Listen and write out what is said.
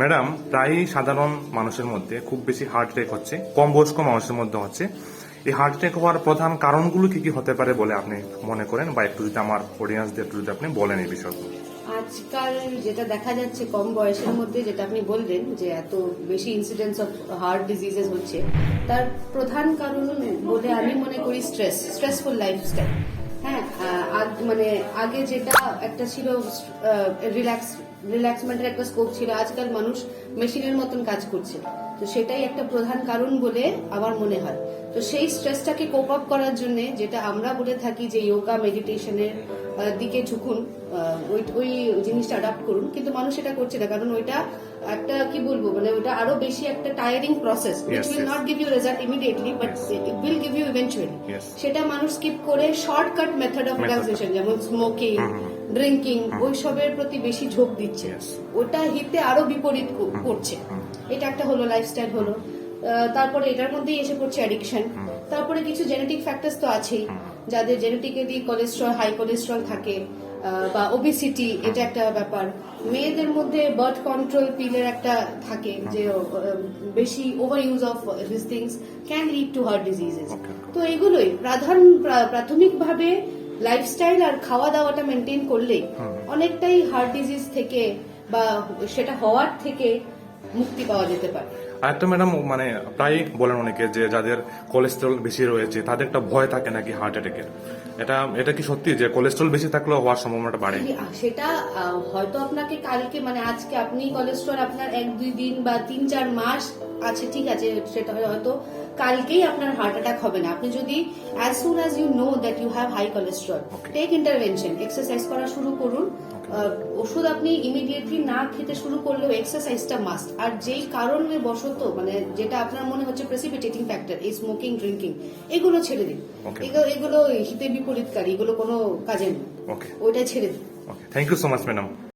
Madam, প্রায়ই সাধারণ মানুষের মধ্যে খুব বেশি হার্ট অ্যাটাক হচ্ছে কম বয়স্ক মানুষের মধ্যে হচ্ছে। এই হার্ট অ্যাটাক হওয়ার প্রধান কারণগুলো কি কি হতে পারে বলে আপনি মনে করেন? বা একটু যদি আমার অডিয়েন্সদের একটু যদি আপনি বলেন এই বিষয়গুলো। আজকাল যেটা দেখা যাচ্ছে কম বয়সের মধ্যে, যেটা আপনি বললেন যে এত বেশি ইনসিডেন্স অফ হার্ট ডিজিজেস হচ্ছে, তার প্রধান কারণ বলে আমি মনে করি স্ট্রেস স্ট্রেসফুল লাইফস্টাইল হ্যাঁ মানে আগে যেটা একটা ছিল রিল্যাক্স রিল্যাক্সমেন্টের একটা স্কোপ ছিল। আজকাল মানুষ মেশিনের মতন কাজ করছে। তো সেটাই একটা প্রধান কারণ বলে আমার মনে হয়। তো সেই স্ট্রেসটাকে কোপ আপ করার জন্য যেটা আমরা বলে থাকি যে যোগা মেডিটেশনের দিকে ঝুঁকুন ওই ওই জিনিসটা অ্যাডাপ্ট করুন। কিন্তু মানুষ এটা করছে না কারণ ওইটা একটা কি বলব মানে ওটা আরও বেশি একটা tiring process which will not give you result immediately but it will give you eventually সেটা মানুষ স্কিপ করে শর্টকাট মেথড অফ রিল্যাক্সেশন যেমন স্মোকিং ড্রিঙ্কিং ওইসবের প্রতি বেশি ঝোঁক দিচ্ছে। ওটা হিতে আরও বিপরীত করছে। এটা একটা হলো লাইফস্টাইল হলো। তারপরে এটার মধ্যেই এসে পড়ছে অ্যাডিকশন তারপরে কিছু জেনেটিক ফ্যাক্টরস তো আছেই। যাদের জেনেটিক্যালি কোলেস্ট্রল হাই কোলেস্ট্রল থাকে বা ওবিসিটি এটা একটা ব্যাপার। মেয়েদের মধ্যে বার্থ কন্ট্রোল পিলের একটা থাকে যে বেশি over use of this things can lead to heart diseases. তো এগুলোই প্রাধান প্রা- প্রাথমিকভাবে লাইফস্টাইল আর খাওয়া দাওয়াটা মেনটেন করলে অনেকটাই হার্ট ডিজিজ থেকে বা সেটা হওয়ার থেকে মুক্তি পাওয়া যেতে পারে। আর একটা ম্যাডাম মানে প্রায় বলেন অনেকে যে যাদের কোলেস্টেরল বেশি রয়েছে তাদের একটা ভয় থাকে নাকি হার্ট অ্যাটাকের এটা এটা কি সত্যি যে কোলেস্ট্রল বেশি থাকলেও হওয়ার সম্ভাবনাটা বাড়ে? সেটা হয়তো আপনাকে কালকে মানে আজকে আপনি কোলেস্ট্রল আপনার এক দুই দিন বা তিন চার মাস আছে ঠিক আছে সেটা হয়তো কালকেই আপনার হার্ট অ্যাটাক হবে না। আপনি যদি as soon as you know that you have high cholesterol take intervention exercise করা শুরু করুন। ওষুধ আপনি ইমিডিয়েটলি না খেতে শুরু করলেও এক্সারসাইজটা মাস্ট আর যেই কারণে বশত মানে যেটা আপনার মনে হচ্ছে প্রেসিপিটেটিং ফ্যাক্টর এই স্মোকিং ড্রিঙ্কিং এগুলো ছেড়ে দিন। এগুলো এগুলো হিতে বিপরীতকারী এগুলো কোনো কাজে নেই। ওইটাই ওইটা ছেড়ে দিন। Thank you so much madam